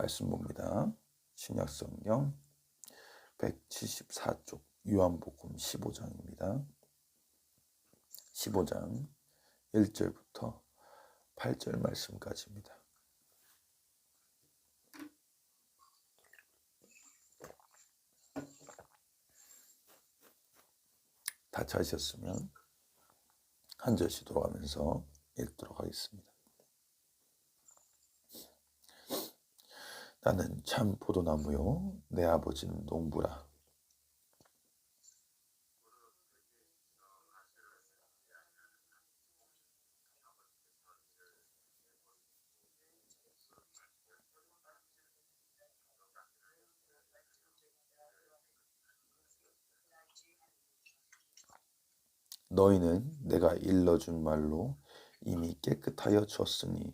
말씀 봅니다. 신약성경 174쪽 요한복음 15장입니다. 15장 1절부터 8절 말씀까지입니다. 다 찾으셨으면 한 절씩 돌아가면서 읽도록 하겠습니다. 나는 참 포도나무요. 내 아버지는 농부라. 너희는 내가 일러준 말로 이미 깨끗하여 졌으니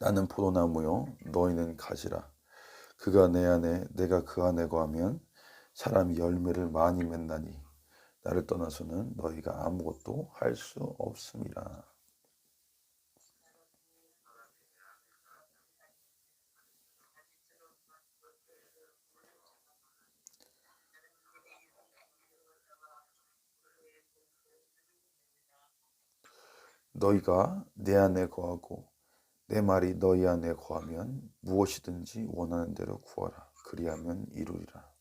나는 포도나무요 너희는 가지라. 그가 내 안에 내가 그 안에 거하면 사람이 열매를 많이 맺나니 나를 떠나서는 너희가 아무것도 할 수 없음이라. 너희가 내 안에 거하고 내 말이 너희 안에 거하면 무엇이든지 원하는 대로 구하라 그리하면 이루리라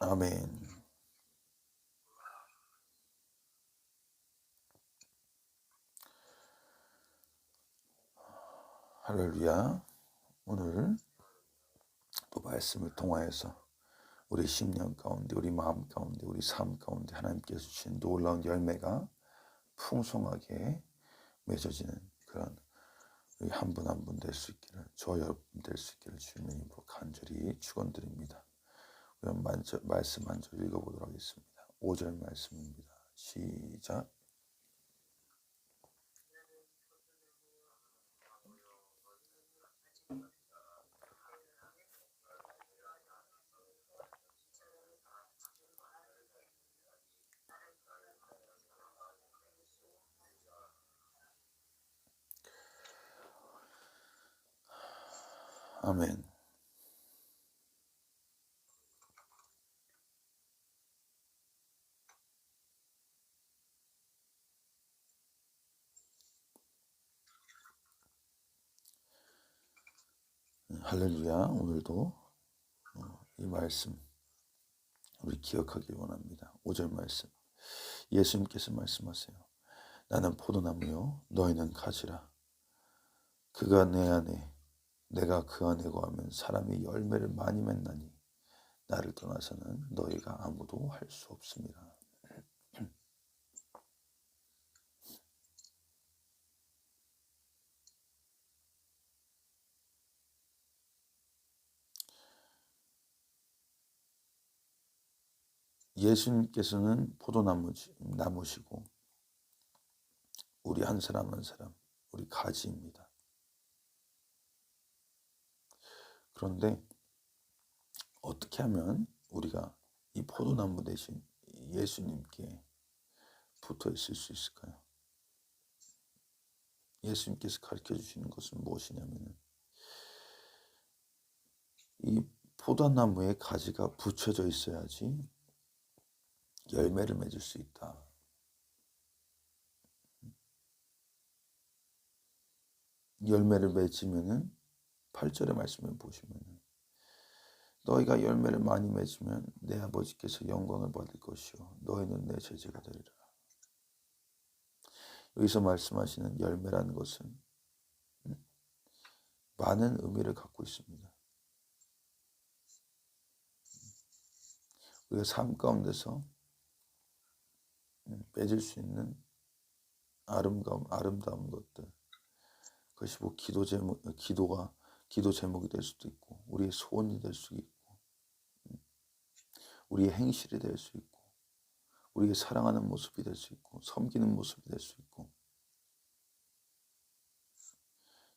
아멘. 할렐루야. 오늘 또 말씀을 통하여서 우리 심령 가운데, 우리 마음 가운데, 우리 삶 가운데 하나님께서 주신 놀라운 열매가 풍성하게 맺어지는 그런 우리 한 분 한 분 될 수 있기를, 저 여러분 될 수 있기를 주님의 이름으로 간절히 축원드립니다. 그럼 말씀 한절 읽어보도록 하겠습니다. 5절 말씀입니다. 시작. 아멘. 할렐루야. 오늘도 어, 이 말씀 우리 기억하길 원합니다. 5절 말씀. 예수님께서 말씀하세요. 나는 포도나무요 너희는 가지라. 그가 내 안에 내가 그 안에 거하면 사람이 열매를 많이 맺나니 나를 떠나서는 너희가 아무도 할 수 없습니다. 예수님께서는 포도나무지, 나무시고 우리 한 사람 한 사람 우리 가지입니다. 그런데 어떻게 하면 우리가 이 포도나무 대신 예수님께 붙어 있을 수 있을까요? 예수님께서 가르쳐 주시는 것은 무엇이냐면 이 포도나무에 가지가 붙여져 있어야지 열매를 맺을 수 있다. 열매를 맺으면은 8절의 말씀을 보시면은 너희가 열매를 많이 맺으면 내 아버지께서 영광을 받을 것이요 너희는 내 제자가 되리라. 여기서 말씀하시는 열매라는 것은 많은 의미를 갖고 있습니다. 우리가 삶 가운데서 맺을 수 있는 아름다움, 아름다운 것들. 그것이 뭐 기도 제목, 기도가 기도 제목이 될 수도 있고 우리의 소원이 될 수 있고 음, 우리의 행실이 될 수 있고 우리의 사랑하는 모습이 될 수 있고 섬기는 모습이 될 수 있고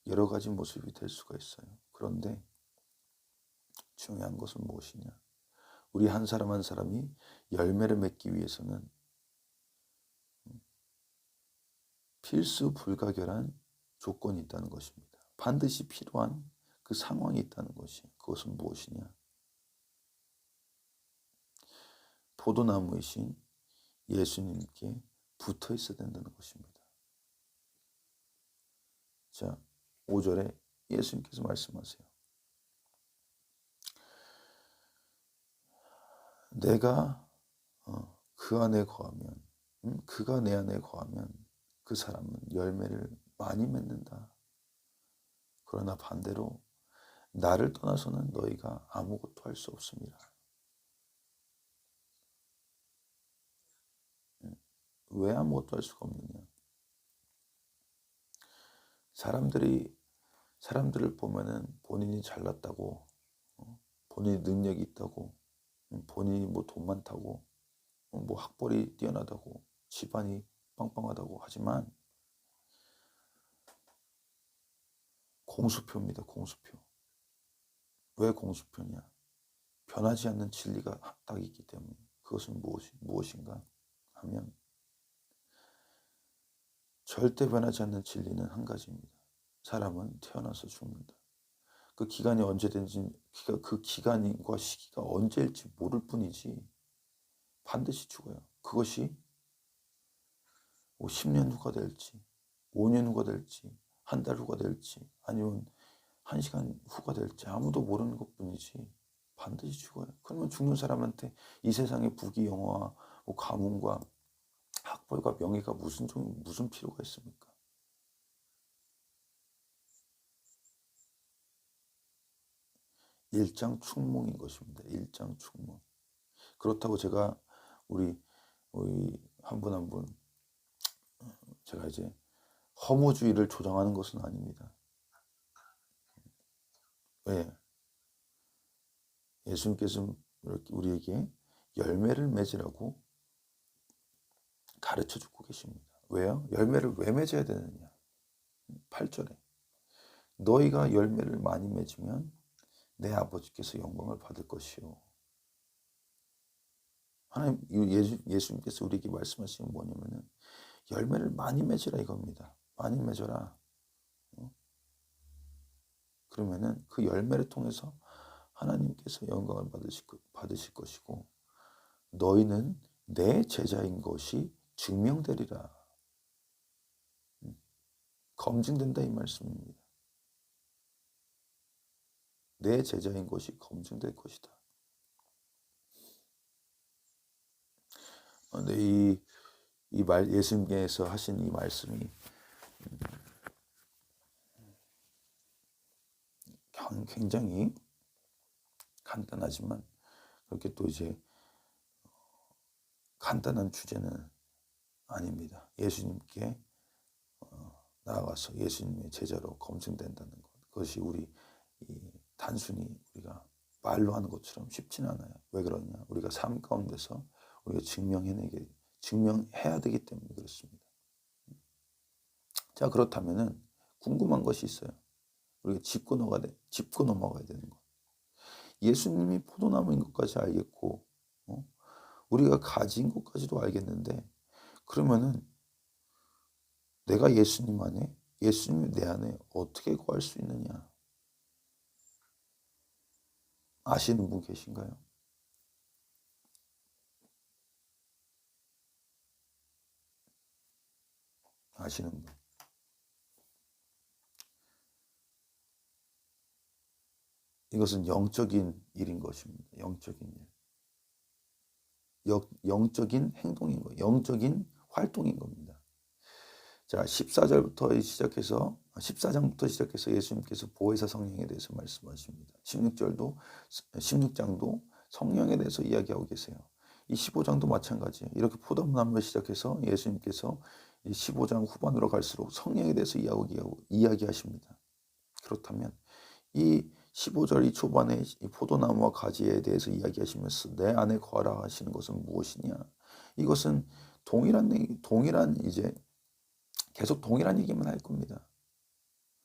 여러 가지 모습이 될 수가 있어요. 그런데 중요한 것은 무엇이냐? 우리 한 사람 한 사람이 열매를 맺기 위해서는 필수 불가결한 조건이 있다는 것입니다. 반드시 필요한 그 상황이 있다는 것이 그것은 무엇이냐? 포도나무이신 예수님께 붙어 있어야 된다는 것입니다. 자, 5절에 예수님께서 말씀하세요. 내가 어, 그 안에 거하면, 음, 그가 내 안에 거하면 그 사람은 열매를 많이 맺는다. 그러나 반대로 나를 떠나서는 너희가 아무것도 할 수 없습니다. 음, 왜 아무것도 할 수가 없느냐? 사람들이 사람들을 보면은 본인이 잘났다고, 어, 본인이 능력이 있다고, 음, 본인이 뭐 돈 많다고, 어, 뭐 학벌이 뛰어나다고, 집안이 빵빵하다고 하지만 공수표입니다. 공수표. 왜 공수표냐? 변하지 않는 진리가 딱 있기 때문에 그것은 무엇이, 무엇인가 하면 절대 변하지 않는 진리는 한 가지입니다. 사람은 태어나서 죽는다. 그 기간이 언제든지 그 기간과 시기가 언제일지 모를 뿐이지 반드시 죽어요. 그것이 10년 뭐 후가 될지 5년 후가 될지 한 달 후가 될지 아니면 한 시간 후가 될지 아무도 모르는 것 뿐이지 반드시 죽어요. 그러면 죽는 사람한테 이 세상의 부귀 영화, 뭐 가문과 학벌과 명예가 무슨 좀 무슨 필요가 있습니까? 일장 충몽인 것입니다. 일장 충몽. 그렇다고 제가 우리 우리 한 분 한분 제가 이제 허무주의를 조장하는 것은 아닙니다. 왜? 예수님께서 우리에게 열매를 맺으라고 가르쳐 주고 계십니다. 왜요? 열매를 왜 맺어야 되느냐? 8절에 너희가 열매를 많이 맺으면 내 아버지께서 영광을 받을 것이요. 하나님 예수, 예수님께서 우리에게 말씀하시는 뭐냐면은 열매를 많이 맺으라 이겁니다. 많이 맺어라. 어? 그러면은 그 열매를 통해서 하나님께서 영광을 받으실, 받으실 것이고 너희는 내 제자인 것이 증명되리라. 음. 검증된다 이 말씀입니다. 내 제자인 것이 검증될 것이다. 근데 이, 이 말, 예수님께서 하신 이 말씀이 굉장히 간단하지만 그렇게 또 이제 간단한 주제는 아닙니다. 예수님께 어, 나아가서 예수님의 제자로 검증된다는 것. 그것이 우리 단순히 우리가 말로 하는 것처럼 쉽지는 않아요. 왜 그러냐? 우리가 삶 가운데서 우리가 증명해내게 증명해야 되기 때문에 그렇습니다. 자 그렇다면은 궁금한 것이 있어요. 우리가 짚고 넘어가야 돼, 짚고 넘어가야 되는 것. 예수님이 포도나무인 것까지 알겠고, 어? 우리가 가지인 것까지도 알겠는데, 그러면은 내가 예수님 안에, 예수님이 내 안에 어떻게 구할 수 있느냐? 아시는 분 계신가요? 아시는 분. 이것은 영적인 일인 것입니다. 영적인 일. 영적인 행동인 거, 영적인 활동인 겁니다. 자, 14절부터 시작해서 14장부터 시작해서 예수님께서 보혜사 성령에 대해서 말씀하십니다. 16절도 16장도 성령에 대해서 이야기하고 계세요. 이 15장도 마찬가지예요. 이렇게 포도나무를 시작해서 예수님께서 15장 후반으로 갈수록 성령에 대해서 이야기하고, 이야기하십니다. 그렇다면 이 15절 이 초반에 이 포도나무와 가지에 대해서 이야기하시면서 내 안에 거하라 하시는 것은 무엇이냐? 이것은 동일한 얘기- 동일한 이제 계속 동일한 얘기만 할 겁니다.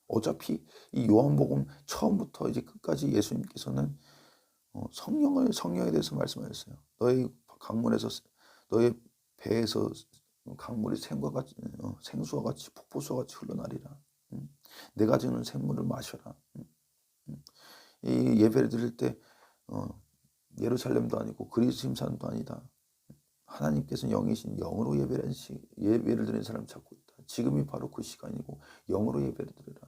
어차피 이 요한복음 처음부터 이제 끝까지 예수님께서는 어, 성령을 성령에 대해서 말씀하셨어요. 너희 강물에서 너희 배에서 강물이 생과 같이 어, 생수와 같이 폭포수와 같이 흘러나리라. 음. 내가 주는 샘물을 마셔라. 이 예배를 드릴 때 어, 예루살렘도 아니고 그리스임산도 아니다. 하나님께서는 영이신 영으로 예배를 시, 예배를 드리는 사람 찾고 있다. 지금이 바로 그 시간이고 영으로 예배를 드리라.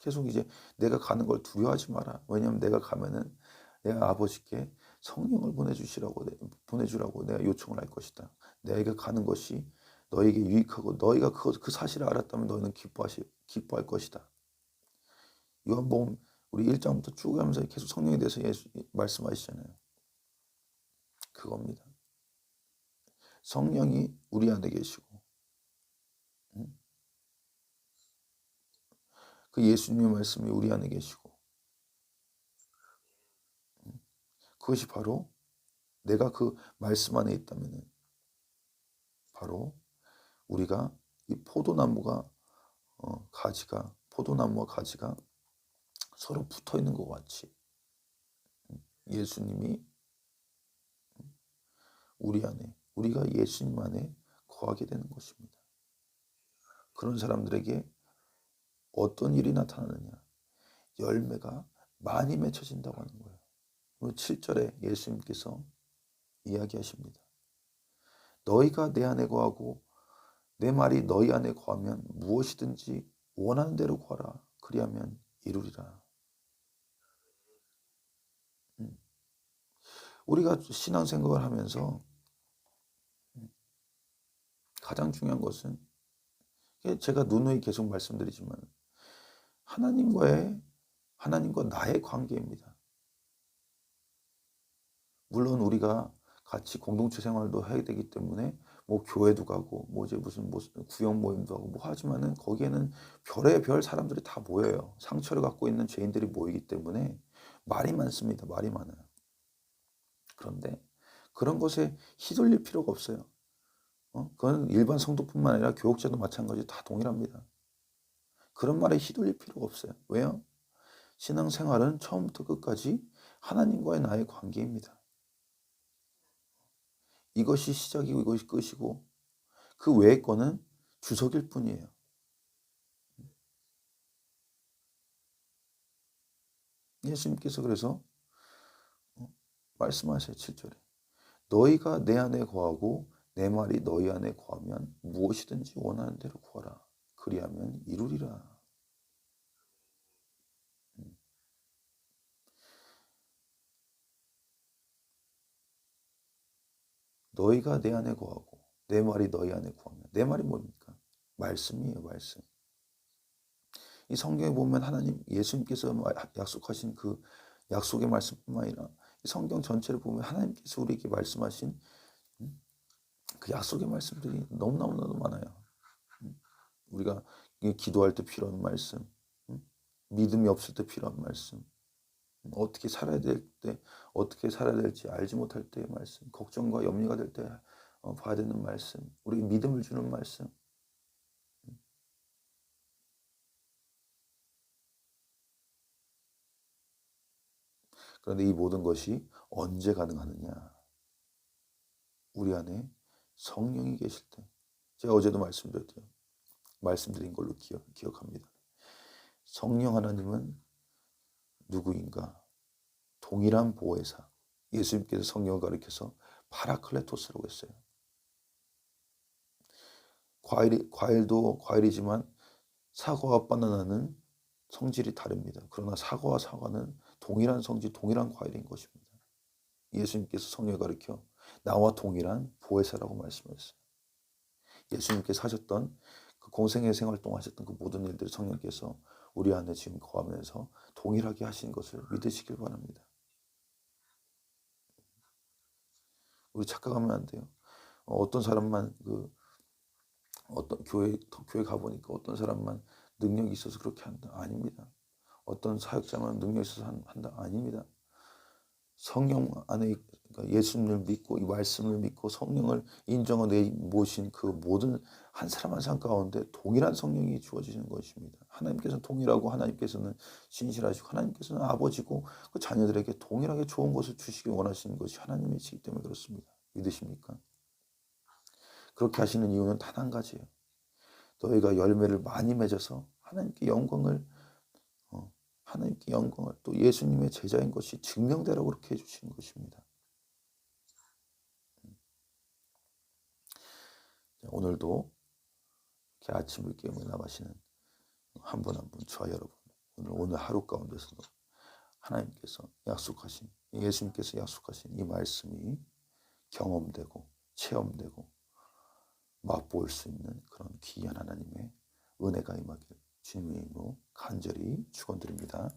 계속 이제 내가 가는 걸 두려워하지 마라. 왜냐하면 내가 가면은 내가 아버지께 성령을 보내주시라고 보내주라고 내가 요청을 할 것이다. 내가 가는 것이 너에게 유익하고 너희가 그, 그 사실을 알았다면 너희는 기뻐하시 기뻐할 것이다. 요한복음 우리 1장부터 쭉 하면서 계속 성령에 대해서 예수 말씀하시잖아요. 그겁니다. 성령이 우리 안에 계시고 음? 그 예수님의 말씀이 우리 안에 계시고 음? 그것이 바로 내가 그 말씀 안에 있다면 바로 우리가 이 포도나무가 어, 가지가 포도나무와 가지가 서로 붙어 있는 것 같이 음, 예수님이 우리 안에 우리가 예수님 안에 거하게 되는 것입니다. 그런 사람들에게 어떤 일이 나타나느냐? 열매가 많이 맺혀진다고 하는 거예요. 오늘 7절에 예수님께서 이야기하십니다. 너희가 내 안에 거하고 내 말이 너희 안에 거하면 무엇이든지 원하는 대로 구하라. 그리하면 이루리라. 우리가 신앙생활을 하면서 가장 중요한 것은 제가 누누이 계속 말씀드리지만 하나님과의 하나님과 나의 관계입니다. 물론 우리가 같이 공동체 생활도 해야 되기 때문에 뭐 교회도 가고 뭐 이제 무슨 뭐 구역 모임도 하고 뭐 하지만은 거기에는 별의 별 사람들이 다 모여요. 상처를 갖고 있는 죄인들이 모이기 때문에 말이 많습니다. 말이 많아요. 그런데 그런 것에 휘둘릴 필요가 없어요. 어? 그건 일반 성도뿐만 아니라 교육자도 마찬가지 다 동일합니다. 그런 말에 휘둘릴 필요가 없어요. 왜요? 신앙생활은 처음부터 끝까지 하나님과의 나의 관계입니다. 이것이 시작이고 이것이 끝이고 그 외의 거는 주석일 뿐이에요. 예수님께서 그래서 어, 말씀하세요. 7절에. 너희가 내 안에 거하고 내 말이 너희 안에 거하면 무엇이든지 원하는 대로 구하라. 그리하면 이루리라. 음. 너희가 내 안에 거하고 내 말이 너희 안에 거하면 내 말이 뭡니까? 말씀이에요, 말씀. 이 성경에 보면 하나님 예수님께서 약속하신 그 약속의 말씀뿐만 아니라 성경 전체를 보면 하나님께서 우리에게 말씀하신 음, 그 약속의 말씀들이 너무너무나도 많아요. 음, 우리가 기도할 때 필요한 말씀, 음, 믿음이 없을 때 필요한 말씀, 어떻게 살아야 될 때, 어떻게 살아야 될지 알지 못할 때의 말씀, 걱정과 염려가 될때 어, 봐야 되는 말씀, 우리 믿음을 주는 말씀. 그런데 이 모든 것이 언제 가능하느냐? 우리 안에 성령이 계실 때. 제가 어제도 말씀드렸죠. 말씀드린 걸로 기억, 기억합니다. 성령 하나님은 누구인가? 동일한 보혜사. 예수님께서 성령을 가리켜서 파라클레토스라고 했어요. 과일이, 과일도 과일이지만 사과와 바나나는 성질이 다릅니다. 그러나 사과와 사과는 동일한 성질, 동일한 과일인 것입니다. 예수님께서 성령을 가리켜 나와 동일한 보혜사라고 말씀하셨어요. 예수님께서 하셨던 그 공생의 생활 동안 하셨던 그 모든 일들을 성령께서 우리 안에 지금 거하면서 동일하게 하신 것을 믿으시길 바랍니다. 우리 착각하면 안 돼요. 어떤 사람만 그 어떤 교회 교회 가 보니까 어떤 사람만 능력이 있어서 그렇게 한다 아닙니다. 어떤 사역자만 능력 있어서 한- 한다 아닙니다. 성령 안에 그러니까 예수님을 믿고 이 말씀을 믿고 성령을 인정하내 모신 그 모든 한 사람 한 사람 가운데 동일한 성령이 주어지는 것입니다. 하나님께서는 동일하고 하나님께서는 신실하시고 하나님께서는 아버지고 그 자녀들에게 동일하게 좋은 것을 주시기 원하시는 것이 하나님이시기 때문에 그렇습니다. 믿으십니까? 그렇게 하시는 이유는 단 한 가지예요. 너희가 열매를 많이 맺어서 하나님께 영광을 어, 하나님께 영광을 또 예수님의 제자인 것이 증명되라고 그렇게 해주신 것입니다. 자, 오늘도 이렇게 아침을 깨우며 나가시는 한 분 한 분 저와 여러분 오늘 오늘 하루 가운데서도 하나님께서 약속하신 예수님께서 약속하신 이 말씀이 경험되고 체험되고 맛볼 수 있는 그런 귀한 하나님의 은혜가 임하길 주님의 이름으로 간절히 축원드립니다.